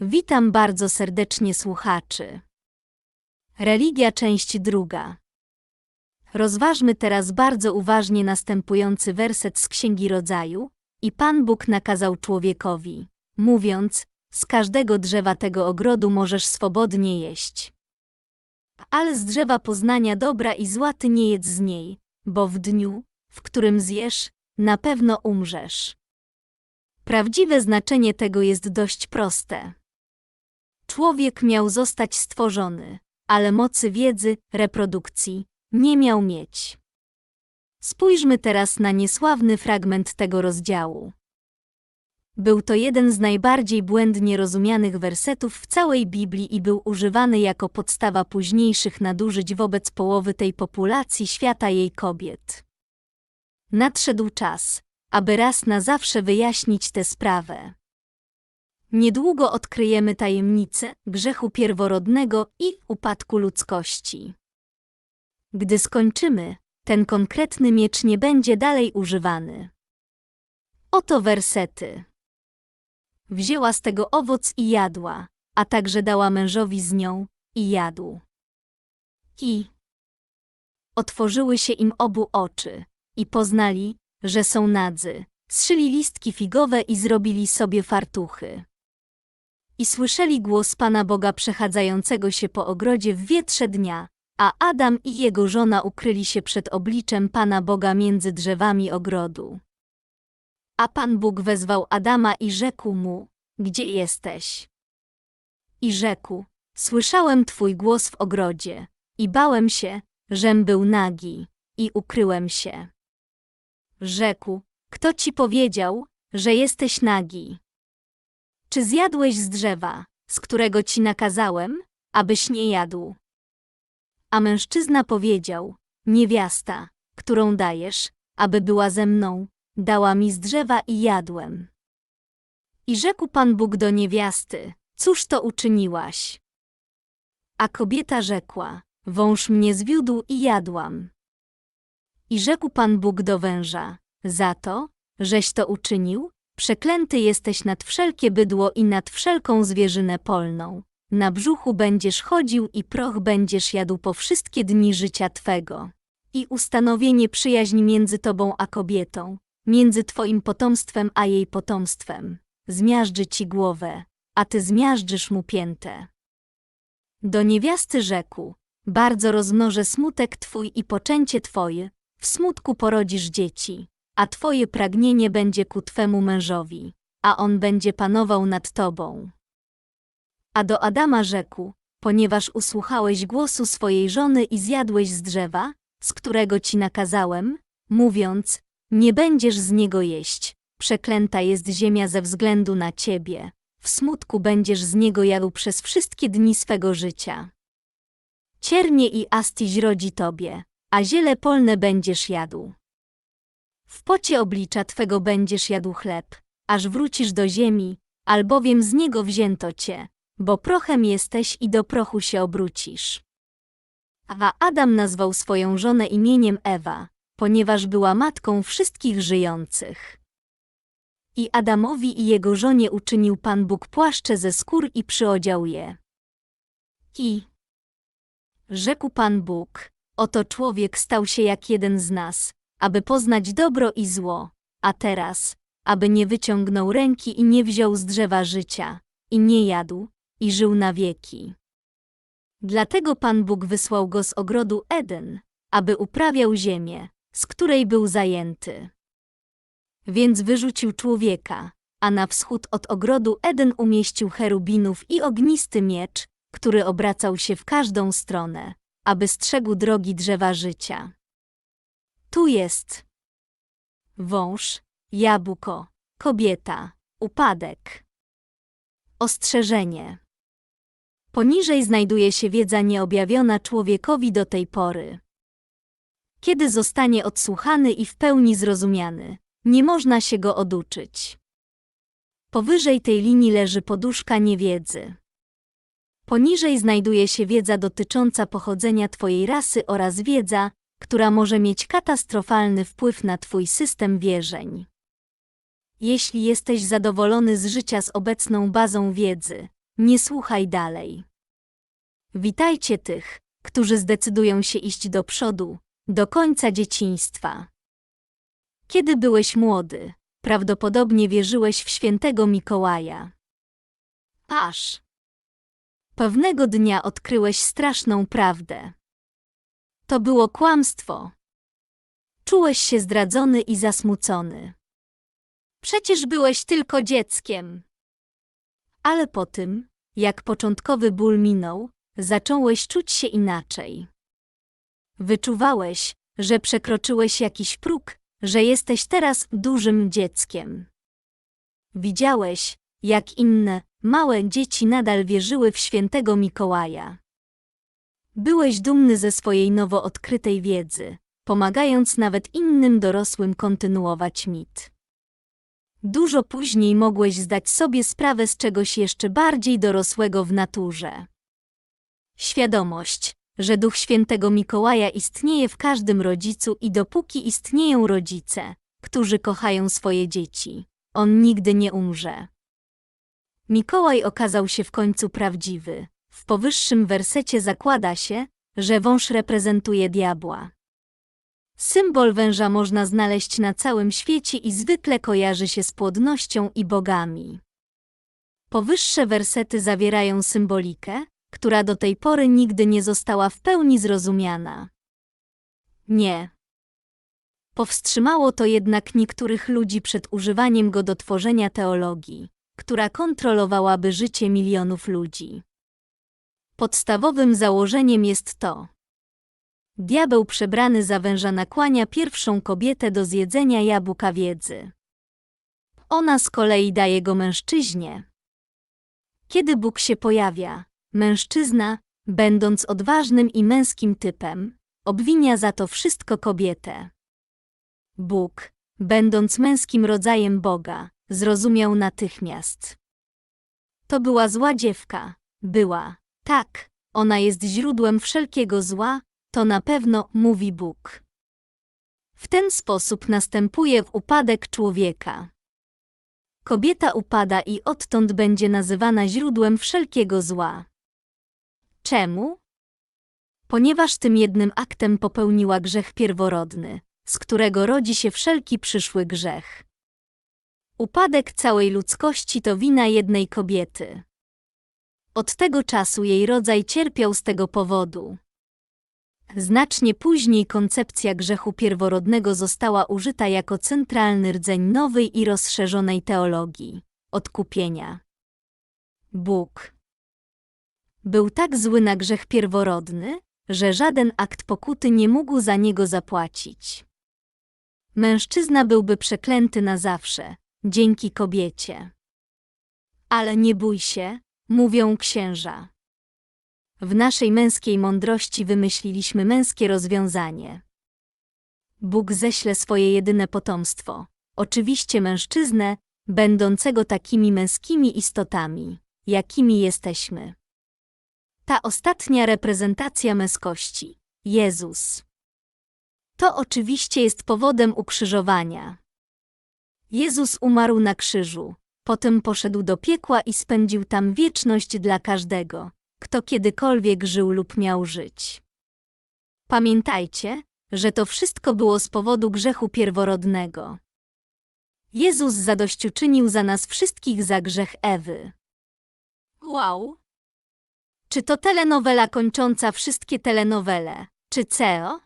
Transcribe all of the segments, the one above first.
Witam bardzo serdecznie słuchaczy. Religia część druga. Rozważmy teraz bardzo uważnie następujący werset z Księgi Rodzaju. I Pan Bóg nakazał człowiekowi, mówiąc, z każdego drzewa tego ogrodu możesz swobodnie jeść. Ale z drzewa poznania dobra i zła ty nie jedz z niej, bo w dniu, w którym zjesz, na pewno umrzesz. Prawdziwe znaczenie tego jest dość proste. Człowiek miał zostać stworzony, ale mocy wiedzy, reprodukcji nie miał mieć. Spójrzmy teraz na niesławny fragment tego rozdziału. Był to jeden z najbardziej błędnie rozumianych wersetów w całej Biblii i był używany jako podstawa późniejszych nadużyć wobec połowy tej populacji świata jej kobiet. Nadszedł czas, aby raz na zawsze wyjaśnić tę sprawę. Niedługo odkryjemy tajemnicę grzechu pierworodnego i upadku ludzkości. Gdy skończymy, ten konkretny miecz nie będzie dalej używany. Oto wersety. Wzięła z tego owoc i jadła, a także dała mężowi z nią i jadł. I otworzyły się im obu oczy i poznali, że są nadzy. Zszyli listki figowe i zrobili sobie fartuchy. I słyszeli głos Pana Boga przechadzającego się po ogrodzie w wietrze dnia, a Adam i jego żona ukryli się przed obliczem Pana Boga między drzewami ogrodu. A Pan Bóg wezwał Adama i rzekł mu, gdzie jesteś? I rzekł, słyszałem Twój głos w ogrodzie i bałem się, żem był nagi i ukryłem się. Rzekł, kto ci powiedział, że jesteś nagi? Czy zjadłeś z drzewa, z którego ci nakazałem, abyś nie jadł? A mężczyzna powiedział, niewiasta, którą dajesz, aby była ze mną, dała mi z drzewa i jadłem. I rzekł Pan Bóg do niewiasty, cóż to uczyniłaś? A kobieta rzekła, wąż mnie zwiódł i jadłam. I rzekł Pan Bóg do węża, za to, żeś to uczynił, przeklęty jesteś nad wszelkie bydło i nad wszelką zwierzynę polną. Na brzuchu będziesz chodził i proch będziesz jadł po wszystkie dni życia Twego. I ustanowienie przyjaźni między Tobą a kobietą, między Twoim potomstwem a jej potomstwem. Zmiażdży Ci głowę, a Ty zmiażdżysz mu piętę. Do niewiasty rzekł, bardzo rozmnożę smutek Twój i poczęcie Twoje, w smutku porodzisz dzieci, a Twoje pragnienie będzie ku Twemu mężowi, a on będzie panował nad Tobą. A do Adama rzekł, ponieważ usłuchałeś głosu swojej żony i zjadłeś z drzewa, z którego ci nakazałem, mówiąc, nie będziesz z niego jeść, przeklęta jest ziemia ze względu na ciebie, w smutku będziesz z niego jadł przez wszystkie dni swego życia. Ciernie i astiś rodzi tobie, a ziele polne będziesz jadł. W pocie oblicza twego będziesz jadł chleb, aż wrócisz do ziemi, albowiem z niego wzięto cię, bo prochem jesteś i do prochu się obrócisz. A Adam nazwał swoją żonę imieniem Ewa, ponieważ była matką wszystkich żyjących. I Adamowi i jego żonie uczynił Pan Bóg płaszcze ze skór i przyodział je. I rzekł Pan Bóg, oto człowiek stał się jak jeden z nas, aby poznać dobro i zło, a teraz, aby nie wyciągnął ręki i nie wziął z drzewa życia, i nie jadł, i żył na wieki. Dlatego Pan Bóg wysłał go z ogrodu Eden, aby uprawiał ziemię, z której był zajęty. Więc wyrzucił człowieka, a na wschód od ogrodu Eden umieścił cherubinów i ognisty miecz, który obracał się w każdą stronę, aby strzegł drogi drzewa życia. Tu jest wąż, jabłko, kobieta, upadek. Ostrzeżenie. Poniżej znajduje się wiedza nieobjawiona człowiekowi do tej pory. Kiedy zostanie odsłuchany i w pełni zrozumiany, nie można się go oduczyć. Powyżej tej linii leży poduszka niewiedzy. Poniżej znajduje się wiedza dotycząca pochodzenia Twojej rasy oraz wiedza, która może mieć katastrofalny wpływ na Twój system wierzeń. Jeśli jesteś zadowolony z życia z obecną bazą wiedzy, nie słuchaj dalej. Witajcie tych, którzy zdecydują się iść do przodu, do końca dzieciństwa. Kiedy byłeś młody, prawdopodobnie wierzyłeś w świętego Mikołaja. Aż. Pewnego dnia odkryłeś straszną prawdę. To było kłamstwo. Czułeś się zdradzony i zasmucony. Przecież byłeś tylko dzieckiem. Ale po tym, jak początkowy ból minął, zacząłeś czuć się inaczej. Wyczuwałeś, że przekroczyłeś jakiś próg, że jesteś teraz dużym dzieckiem. Widziałeś, jak inne, małe dzieci nadal wierzyły w świętego Mikołaja. Byłeś dumny ze swojej nowo odkrytej wiedzy, pomagając nawet innym dorosłym kontynuować mit. Dużo później mogłeś zdać sobie sprawę z czegoś jeszcze bardziej dorosłego w naturze. Świadomość, że Duch Świętego Mikołaja istnieje w każdym rodzicu i dopóki istnieją rodzice, którzy kochają swoje dzieci, on nigdy nie umrze. Mikołaj okazał się w końcu prawdziwy. W powyższym wersecie zakłada się, że wąż reprezentuje diabła. Symbol węża można znaleźć na całym świecie i zwykle kojarzy się z płodnością i bogami. Powyższe wersety zawierają symbolikę, która do tej pory nigdy nie została w pełni zrozumiana. Nie. Powstrzymało to jednak niektórych ludzi przed używaniem go do tworzenia teologii, która kontrolowałaby życie milionów ludzi. Podstawowym założeniem jest to. Diabeł przebrany za węża nakłania pierwszą kobietę do zjedzenia jabłka wiedzy. Ona z kolei daje go mężczyźnie. Kiedy Bóg się pojawia, mężczyzna, będąc odważnym i męskim typem, obwinia za to wszystko kobietę. Bóg, będąc męskim rodzajem Boga, zrozumiał natychmiast. To była zła dziewka, była, tak, ona jest źródłem wszelkiego zła, to na pewno mówi Bóg. W ten sposób następuje upadek człowieka. Kobieta upada i odtąd będzie nazywana źródłem wszelkiego zła. Czemu? Ponieważ tym jednym aktem popełniła grzech pierworodny, z którego rodzi się wszelki przyszły grzech. Upadek całej ludzkości to wina jednej kobiety. Od tego czasu jej rodzaj cierpiał z tego powodu. Znacznie później koncepcja grzechu pierworodnego została użyta jako centralny rdzeń nowej i rozszerzonej teologii odkupienia. Bóg był tak zły na grzech pierworodny, że żaden akt pokuty nie mógł za niego zapłacić. Mężczyzna byłby przeklęty na zawsze, dzięki kobiecie. Ale nie bój się, mówią księża. W naszej męskiej mądrości wymyśliliśmy męskie rozwiązanie. Bóg ześle swoje jedyne potomstwo, oczywiście mężczyznę, będącego takimi męskimi istotami, jakimi jesteśmy. Ta ostatnia reprezentacja męskości, Jezus. To oczywiście jest powodem ukrzyżowania. Jezus umarł na krzyżu, potem poszedł do piekła i spędził tam wieczność dla każdego, kto kiedykolwiek żył lub miał żyć. Pamiętajcie, że to wszystko było z powodu grzechu pierworodnego. Jezus zadośćuczynił za nas wszystkich za grzech Ewy. Wow! Czy to telenowela kończąca wszystkie telenowele, czy CEO?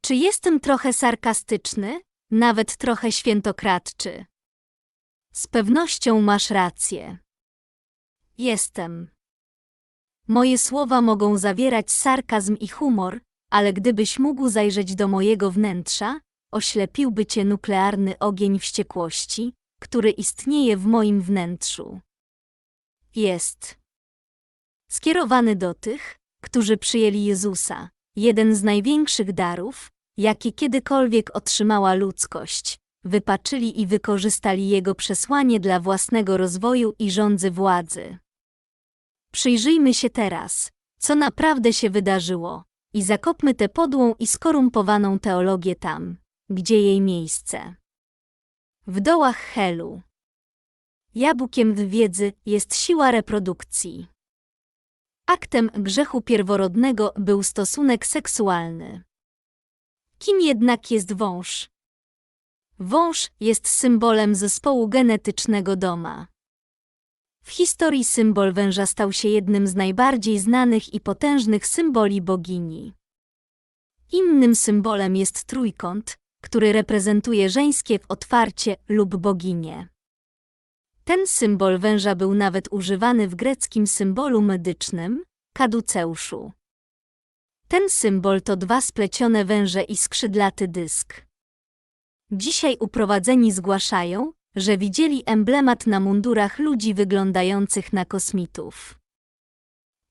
Czy jestem trochę sarkastyczny, nawet trochę świętokradczy? Z pewnością masz rację. Jestem. Moje słowa mogą zawierać sarkazm i humor, ale gdybyś mógł zajrzeć do mojego wnętrza, oślepiłby cię nuklearny ogień wściekłości, który istnieje w moim wnętrzu. Jest. Skierowany do tych, którzy przyjęli Jezusa, jeden z największych darów, jakie kiedykolwiek otrzymała ludzkość, wypaczyli i wykorzystali Jego przesłanie dla własnego rozwoju i rządzy władzy. Przyjrzyjmy się teraz, co naprawdę się wydarzyło, i zakopmy tę podłą i skorumpowaną teologię tam, gdzie jej miejsce. W dołach Helu. Jabłkiem wiedzy jest siła reprodukcji. Aktem grzechu pierworodnego był stosunek seksualny. Kim jednak jest wąż? Wąż jest symbolem zespołu genetycznego doma. W historii symbol węża stał się jednym z najbardziej znanych i potężnych symboli bogini. Innym symbolem jest trójkąt, który reprezentuje żeńskie otwarcie lub boginię. Ten symbol węża był nawet używany w greckim symbolu medycznym, kaduceuszu. Ten symbol to dwa splecione węże i skrzydlaty dysk. Dzisiaj uprowadzeni zgłaszają, że widzieli emblemat na mundurach ludzi wyglądających na kosmitów.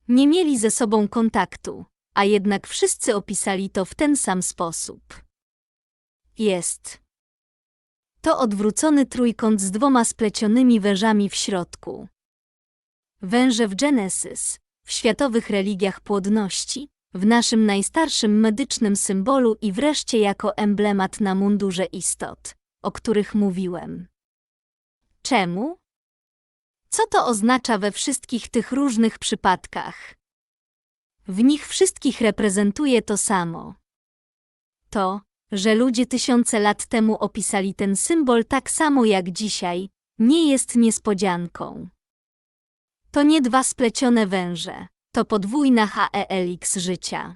Nie mieli ze sobą kontaktu, a jednak wszyscy opisali to w ten sam sposób. Jest. To odwrócony trójkąt z dwoma splecionymi wężami w środku. Węże w Genesis, w światowych religiach płodności, w naszym najstarszym medycznym symbolu i wreszcie jako emblemat na mundurze istot, o których mówiłem. Czemu? Co to oznacza we wszystkich tych różnych przypadkach? W nich wszystkich reprezentuje to samo. To, że ludzie tysiące lat temu opisali ten symbol tak samo jak dzisiaj, nie jest niespodzianką. To nie dwa splecione węże, to podwójna HELX życia.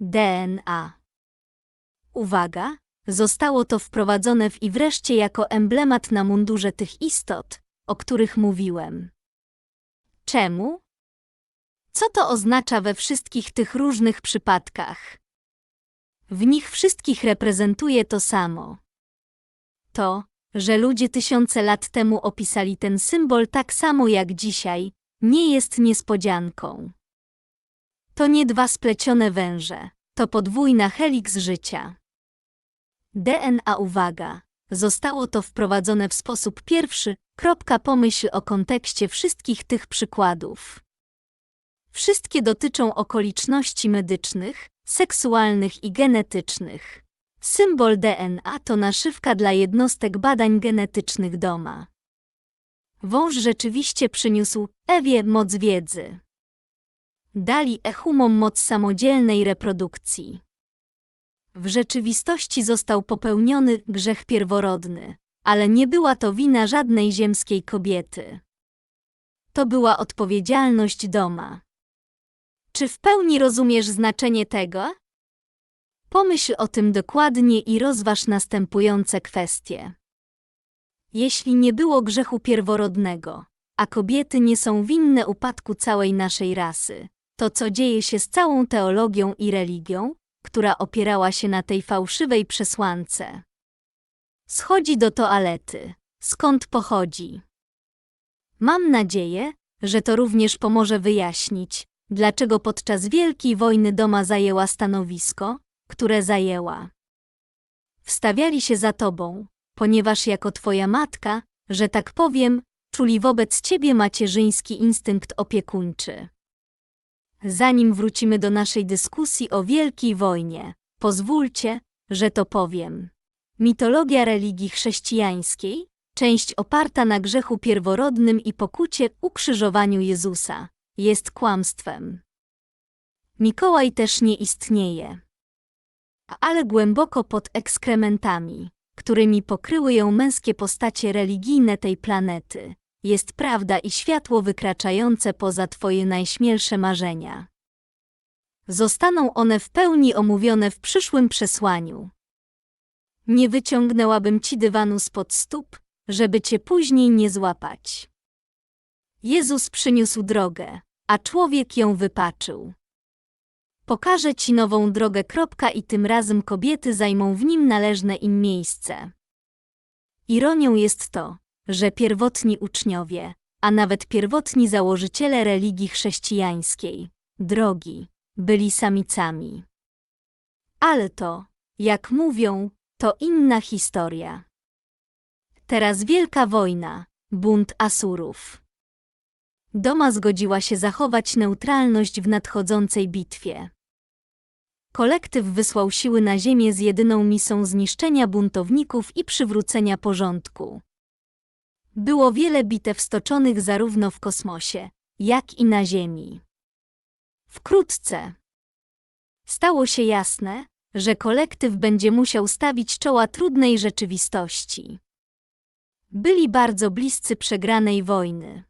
DNA. Uwaga, zostało to wprowadzone w i wreszcie jako emblemat na mundurze tych istot, o których mówiłem. Czemu? Co to oznacza we wszystkich tych różnych przypadkach? W nich wszystkich reprezentuje to samo. To, że ludzie tysiące lat temu opisali ten symbol tak samo jak dzisiaj, nie jest niespodzianką. To nie dwa splecione węże, to podwójna heliks życia. DNA uwaga, zostało to wprowadzone w sposób pierwszy, kropka pomyśl o kontekście wszystkich tych przykładów. Wszystkie dotyczą okoliczności medycznych, seksualnych i genetycznych. Symbol DNA to naszywka dla jednostek badań genetycznych doma. Wąż rzeczywiście przyniósł Ewie moc wiedzy. Dali echumom moc samodzielnej reprodukcji. W rzeczywistości został popełniony grzech pierworodny, ale nie była to wina żadnej ziemskiej kobiety. To była odpowiedzialność doma. Czy w pełni rozumiesz znaczenie tego? Pomyśl o tym dokładnie i rozważ następujące kwestie. Jeśli nie było grzechu pierworodnego, a kobiety nie są winne upadku całej naszej rasy, to co dzieje się z całą teologią i religią, która opierała się na tej fałszywej przesłance? Schodzi do toalety. Skąd pochodzi? Mam nadzieję, że to również pomoże wyjaśnić, dlaczego podczas Wielkiej Wojny Doma zajęła stanowisko, które zajęła. Wstawiali się za tobą, ponieważ jako twoja matka, że tak powiem, czuli wobec ciebie macierzyński instynkt opiekuńczy. Zanim wrócimy do naszej dyskusji o Wielkiej Wojnie, pozwólcie, że to powiem. Mitologia religii chrześcijańskiej, część oparta na grzechu pierworodnym i pokucie ukrzyżowaniu Jezusa, jest kłamstwem. Mikołaj też nie istnieje. Ale głęboko pod ekskrementami, którymi pokryły ją męskie postacie religijne tej planety, jest prawda i światło wykraczające poza Twoje najśmielsze marzenia. Zostaną one w pełni omówione w przyszłym przesłaniu. Nie wyciągnęłabym Ci dywanu spod stóp, żeby Cię później nie złapać. Jezus przyniósł drogę, a człowiek ją wypaczył. Pokażę ci nową drogę i tym razem kobiety zajmą w nim należne im miejsce. Ironią jest to, że pierwotni uczniowie, a nawet pierwotni założyciele religii chrześcijańskiej, drogi, byli samicami. Ale to, jak mówią, to inna historia. Teraz wielka wojna, bunt Asurów. Doma zgodziła się zachować neutralność w nadchodzącej bitwie. Kolektyw wysłał siły na ziemię z jedyną misją zniszczenia buntowników i przywrócenia porządku. Było wiele bitew stoczonych zarówno w kosmosie, jak i na Ziemi. Wkrótce stało się jasne, że kolektyw będzie musiał stawić czoła trudnej rzeczywistości. Byli bardzo bliscy przegranej wojny.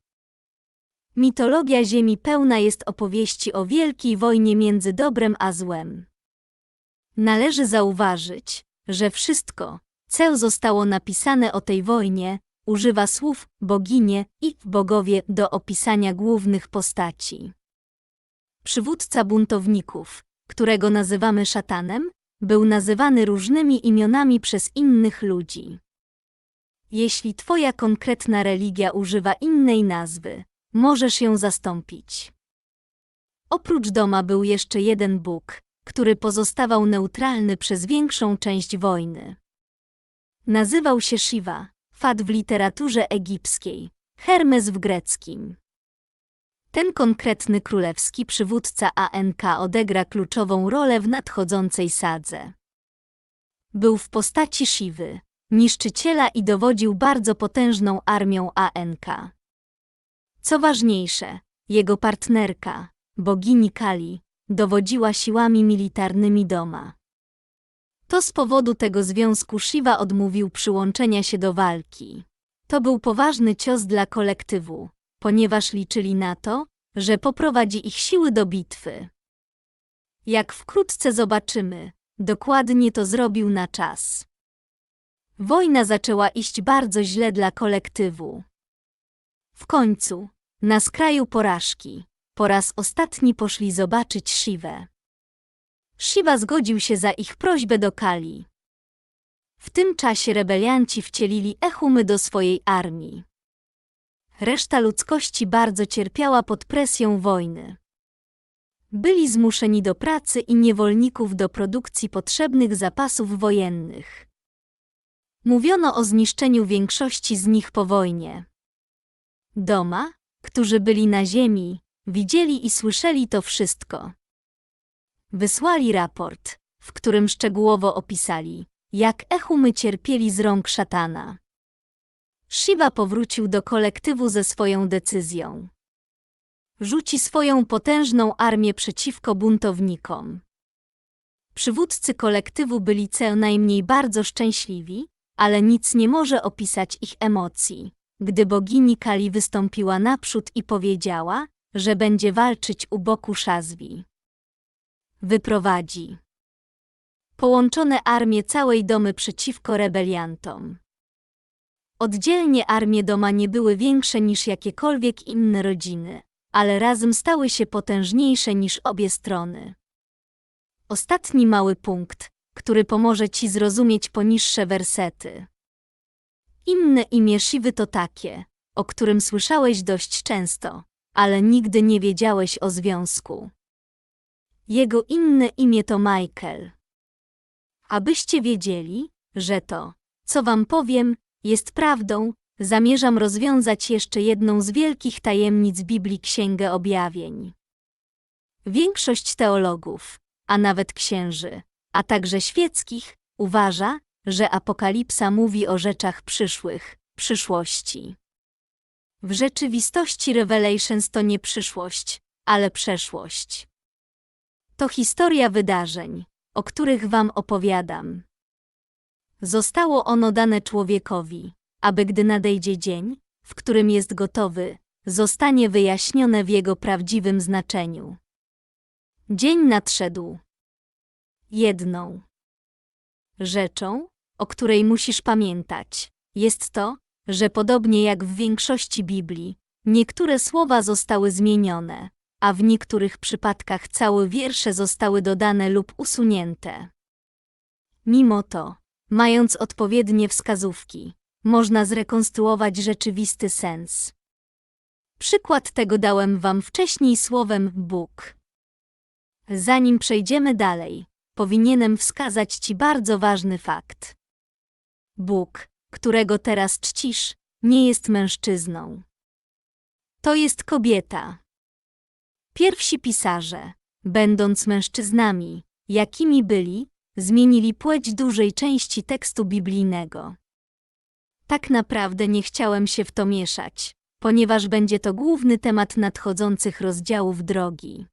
Mitologia Ziemi pełna jest opowieści o wielkiej wojnie między dobrem a złem. Należy zauważyć, że wszystko, co zostało napisane o tej wojnie, używa słów boginie i bogowie do opisania głównych postaci. Przywódca buntowników, którego nazywamy szatanem, był nazywany różnymi imionami przez innych ludzi. Jeśli twoja konkretna religia używa innej nazwy, możesz ją zastąpić. Oprócz doma był jeszcze jeden Bóg, który pozostawał neutralny przez większą część wojny. Nazywał się Shiva, Fat w literaturze egipskiej, Hermes w greckim. Ten konkretny królewski przywódca ANK odegra kluczową rolę w nadchodzącej sadze. Był w postaci Siwy, niszczyciela i dowodził bardzo potężną armią ANK. Co ważniejsze, jego partnerka, bogini Kali, dowodziła siłami militarnymi doma. To z powodu tego związku Shiva odmówił przyłączenia się do walki. To był poważny cios dla kolektywu, ponieważ liczyli na to, że poprowadzi ich siły do bitwy. Jak wkrótce zobaczymy, dokładnie to zrobił na czas. Wojna zaczęła iść bardzo źle dla kolektywu. W końcu, na skraju porażki, po raz ostatni poszli zobaczyć Siwę. Shiva zgodził się za ich prośbę do Kali. W tym czasie rebelianci wcielili Echumy do swojej armii. Reszta ludzkości bardzo cierpiała pod presją wojny. Byli zmuszeni do pracy i niewolników do produkcji potrzebnych zapasów wojennych. Mówiono o zniszczeniu większości z nich po wojnie. Doma, którzy byli na ziemi, widzieli i słyszeli to wszystko. Wysłali raport, w którym szczegółowo opisali, jak Echumy cierpieli z rąk szatana. Shiva powrócił do kolektywu ze swoją decyzją. Rzuci swoją potężną armię przeciwko buntownikom. Przywódcy kolektywu byli co najmniej bardzo szczęśliwi, ale nic nie może opisać ich emocji, gdy bogini Kali wystąpiła naprzód i powiedziała, że będzie walczyć u boku Szazwi. Wyprowadzi połączone armie całej domy przeciwko rebeliantom. Oddzielnie armie doma nie były większe niż jakiekolwiek inne rodziny, ale razem stały się potężniejsze niż obie strony. Ostatni mały punkt, który pomoże ci zrozumieć poniższe wersety. Inne imię Siwy to takie, o którym słyszałeś dość często, ale nigdy nie wiedziałeś o związku. Jego inne imię to Michael. Abyście wiedzieli, że to, co wam powiem, jest prawdą, zamierzam rozwiązać jeszcze jedną z wielkich tajemnic Biblii Księgę Objawień. Większość teologów, a nawet księży, a także świeckich, uważa, że Apokalipsa mówi o rzeczach przyszłych, przyszłości. W rzeczywistości Revelations to nie przyszłość, ale przeszłość. To historia wydarzeń, o których wam opowiadam. Zostało ono dane człowiekowi, aby gdy nadejdzie dzień, w którym jest gotowy, zostanie wyjaśnione w jego prawdziwym znaczeniu. Dzień nadszedł. Jedną rzeczą, o której musisz pamiętać, jest to, że podobnie jak w większości Biblii, niektóre słowa zostały zmienione, a w niektórych przypadkach całe wiersze zostały dodane lub usunięte. Mimo to, mając odpowiednie wskazówki, można zrekonstruować rzeczywisty sens. Przykład tego dałem wam wcześniej słowem Bóg. Zanim przejdziemy dalej, powinienem wskazać ci bardzo ważny fakt. Bóg, którego teraz czcisz, nie jest mężczyzną. To jest kobieta. Pierwsi pisarze, będąc mężczyznami, jakimi byli, zmienili płeć dużej części tekstu biblijnego. Tak naprawdę nie chciałem się w to mieszać, ponieważ będzie to główny temat nadchodzących rozdziałów drogi.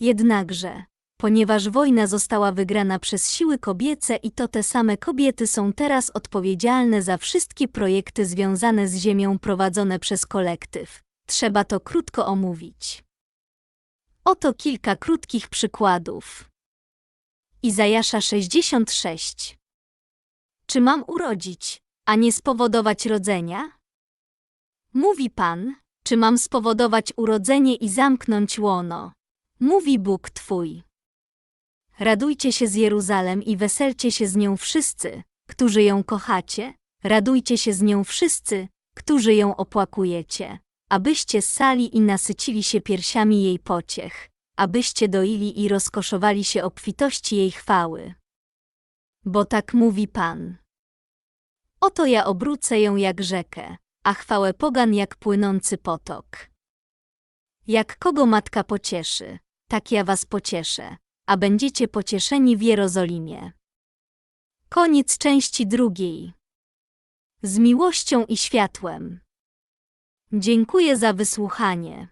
Jednakże, ponieważ wojna została wygrana przez siły kobiece i to te same kobiety są teraz odpowiedzialne za wszystkie projekty związane z ziemią prowadzone przez kolektyw, trzeba to krótko omówić. Oto kilka krótkich przykładów. Izajasza 66. Czy mam urodzić, a nie spowodować rodzenia? Mówi Pan, czy mam spowodować urodzenie i zamknąć łono? Mówi Bóg Twój. Radujcie się z Jeruzalem i weselcie się z nią wszyscy, którzy ją kochacie, radujcie się z nią wszyscy, którzy ją opłakujecie, abyście ssali i nasycili się piersiami jej pociech, abyście doili i rozkoszowali się obfitości jej chwały. Bo tak mówi Pan. Oto ja obrócę ją jak rzekę, a chwałę pogan jak płynący potok. Jak kogo matka pocieszy, tak ja was pocieszę, a będziecie pocieszeni w Jerozolimie. Koniec części drugiej. Z miłością i światłem. Dziękuję za wysłuchanie.